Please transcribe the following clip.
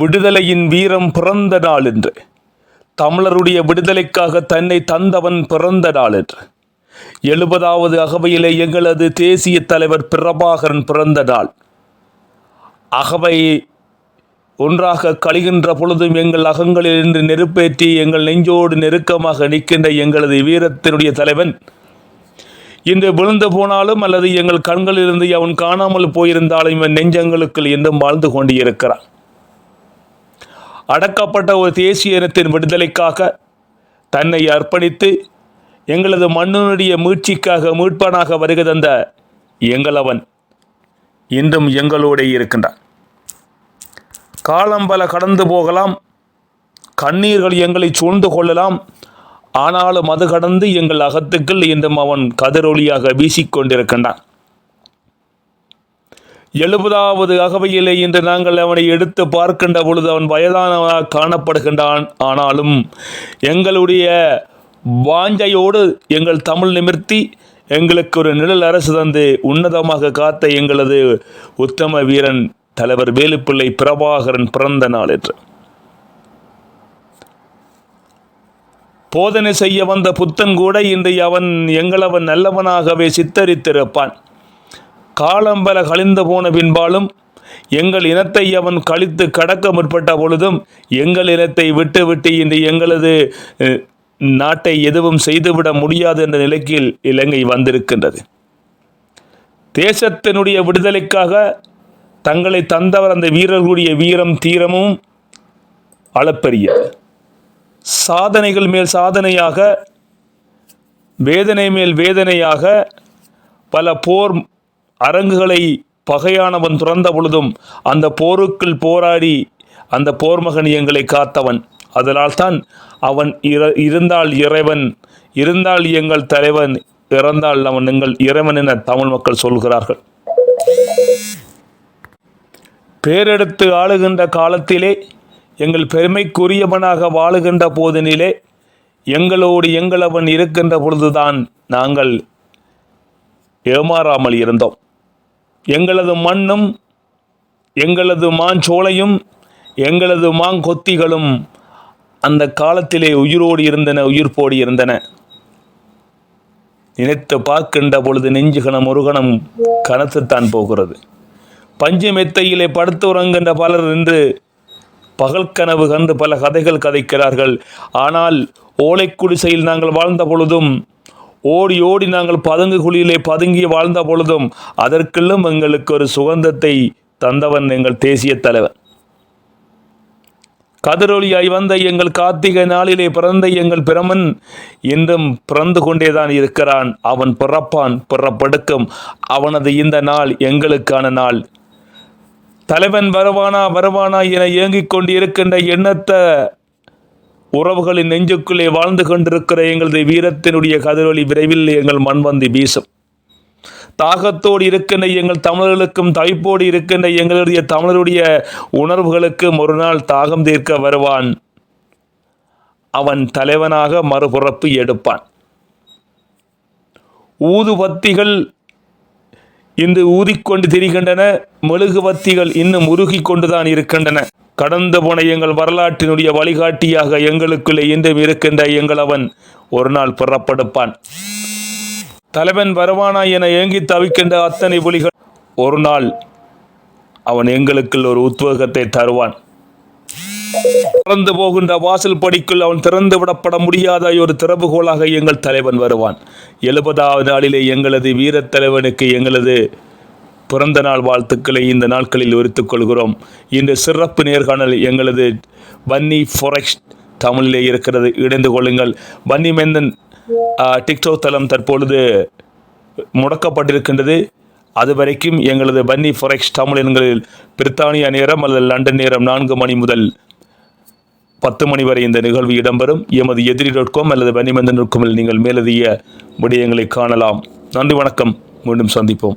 விடுதலையின் வீரம் பிறந்த நாள் என்று தமிழருடைய விடுதலைக்காக தன்னை தந்தவன் பிறந்த நாள் என்று எழுபதாவது அகவையிலே எங்களது தேசிய தலைவர் பிரபாகரன் பிறந்த நாள். அகவை ஒன்றாக கழிகின்ற பொழுதும் எங்கள் அகங்களில் இன்று நெருப்பேற்றி எங்கள் நெஞ்சோடு நெருக்கமாக நிற்கின்ற எங்களது வீரத்தினுடைய தலைவன். இன்று விழுந்து போனாலும் அல்லது எங்கள் கண்களிலிருந்து அவன் காணாமல் போயிருந்தாலும் இவன் நெஞ்சங்களுக்குள் என்றும் வாழ்ந்து கொண்டிருக்கிறான். அடக்கப்பட்ட ஒரு தேசிய இனத்தின் விடுதலைக்காக தன்னை அர்ப்பணித்து எங்களது மண்ணினுடைய மீட்சிக்காக மீட்பனாக வருக தந்த எங்களவன் இன்றும் எங்களோடே இருக்கின்றான். காலம் பல கடந்து போகலாம். கண்ணீர்கள் எங்களை சூழ்ந்து கொள்ளலாம். ஆனாலும் அது கடந்து எங்கள் அகத்துக்குள் இன்றும் அவன் கதிரொலியாக வீசிக்கொண்டிருக்கின்றான். எழுபதாவது அகவையிலே இன்று நாங்கள் அவனை எடுத்து பார்க்கின்ற பொழுது அவன் வயதானவனாக காணப்படுகின்றான். ஆனாலும் எங்களுடைய வாஞ்சையோடு எங்கள் தமிழ் நிமிர்த்தி எங்களுக்கு ஒரு நிழல் அரசு தந்து உன்னதமாக காத்த எங்களது உத்தம வீரன் தலைவர் வேலுப்பிள்ளை பிரபாகரன் பிறந்த நாள் என்று. போதனை செய்ய வந்த புத்தன் கூட இன்று அவன் எங்களவன் நல்லவனாகவே சித்தரித்திருப்பான். காலம் பல கழிந்து போன பின்பாலும் எங்கள் இனத்தை அவன் கழித்து கடக்க முற்பட்ட பொழுதும் எங்கள் இனத்தை விட்டு விட்டு இன்று எங்களது நாட்டை எதுவும் செய்துவிட முடியாது என்ற நிலைக்கு இலங்கை வந்திருக்கின்றது. தேசத்தினுடைய விடுதலைக்காக தங்களை தந்தவர் அந்த வீரர்களுடைய வீரம் தீரமும் அளப்பரியது. சாதனைகள் மேல் சாதனையாக வேதனை மேல் வேதனையாக பல போர் அரங்குகளை பகையானவன் துறந்த பொழுதும் அந்த போருக்குள் போராடி அந்த போர்மகன் எங்களை காத்தவன். அதனால்தான் அவன் இர இருந்தால் இறைவன் இருந்தால் எங்கள் தலைவன் இறந்தால் அவன் எங்கள் இறைவன் என தமிழ் மக்கள் சொல்கிறார்கள். பேரெடுத்து ஆளுகின்ற காலத்திலே எங்கள் பெருமைக்குரியவனாக வாழுகின்ற போதினிலே எங்களோடு எங்களவன் இருக்கின்ற பொழுதுதான் நாங்கள் ஏமாறாமல் இருந்தோம். எங்களது மண்ணும் எங்களது மாஞ்சோலையும் எங்களது மாங்கொத்திகளும் அந்த காலத்திலே உயிரோடு இருந்தன உயிர்ப்போடு இருந்தன. நினைத்து பார்க்கின்ற பொழுது நெஞ்சுகணம் முருகணம் கனத்துத்தான் போகிறது. பஞ்சு மெத்தையிலே படுத்து உறங்குகின்ற பலர் என்று பகல் கனவு கண்டு பல கதைகள் கதைக்கிறார்கள். ஆனால் ஓலை குடிசையில் நாங்கள் வாழ்ந்த பொழுதும் ஓடி ஓடி நாங்கள் பதுங்கு குழியிலே பதுங்கி வாழ்ந்த பொழுதும் அதற்கெல்லாம் எங்களுக்கு ஒரு சுகந்தத்தை தந்தவன் எங்கள் தேசிய தலைவன் கதிரொலியாய் வந்த எங்கள் கார்த்திகை நாளிலே பிறந்த எங்கள் பிரமன் இன்றும் பிறந்து கொண்டேதான் இருக்கிறான். அவன் பிறப்பான் பிறப்படுக்கும். அவனது இந்த நாள் எங்களுக்கான நாள். தலைவன் வருவானா வருவானா என ஏங்கிக் கொண்டு இருக்கின்ற எண்ணத்த உறவுகளின் நெஞ்சுக்குள்ளே வாழ்ந்து கொண்டிருக்கிற எங்களது வீரத்தினுடைய கதிரொலி விரைவில் எங்கள் மண் வந்து வீசும். தாகத்தோடு இருக்கின்ற எங்கள் தமிழர்களுக்கும் தவிப்போடு இருக்கின்ற எங்களுடைய தமிழருடைய உணர்வுகளுக்கும் ஒரு நாள் தாகம் தீர்க்க வருவான். அவன் தலைவனாக மறுபுறப்பு எடுப்பான். ஊதுபத்திகள் இன்று ஊதிக்கொண்டு திரிகின்றன மெழுகுவத்திகள் இன்னும் உருகி கொண்டுதான் இருக்கின்றன. கடந்து போன எங்கள் வரலாற்றினுடைய வழிகாட்டியாக எங்களுக்குள்ளே இன்றும் இருக்கின்ற எங்கள் அவன் ஒரு நாள் புறப்படுப்பான். தலைவன் வருவானா என ஏங்கி தவிக்கின்ற அத்தனை புலிகள் ஒரு நாள் அவன் எங்களுக்குள் ஒரு உத்வேகத்தை தருவான். திறந்து போகின்ற வாசல் படிக்குள் அவன் திறந்து விடப்பட முடியாத ஒரு திறவுகோலாக எங்கள் தலைவன் வருவான். எழுபதாவது நாளிலே எங்களது வீரத் தலைவனுக்கு எங்களது பிறந்த நாள் வாழ்த்துக்களை இந்த நாட்களில் உரித்துக் கொள்கிறோம். இன்று சிறப்பு நேர்காணல் எங்களது பன்னி ஃபொரெக்ஸ்ட் தமிழிலே இருக்கிறது. இணைந்து கொள்ளுங்கள். பன்னி மேந்தன் டிக்டாக் தளம் தற்பொழுது முடக்கப்பட்டிருக்கின்றது. அது வரைக்கும் எங்களது பன்னி ஃபொரெக்ஸ் தமிழ் எண்களில் பிரித்தானியா நேரம் அல்லது லண்டன் நேரம் நான்கு மணி முதல் பத்து மணி வரை இந்த நிகழ்வு இடம்பெறும். எமது எதிரி டாட் காம் அல்லது பன்னிமந்தன் டாட் காமில் நீங்கள் மேலதிக விடயங்களை காணலாம். நன்றி வணக்கம். மீண்டும் சந்திப்போம்.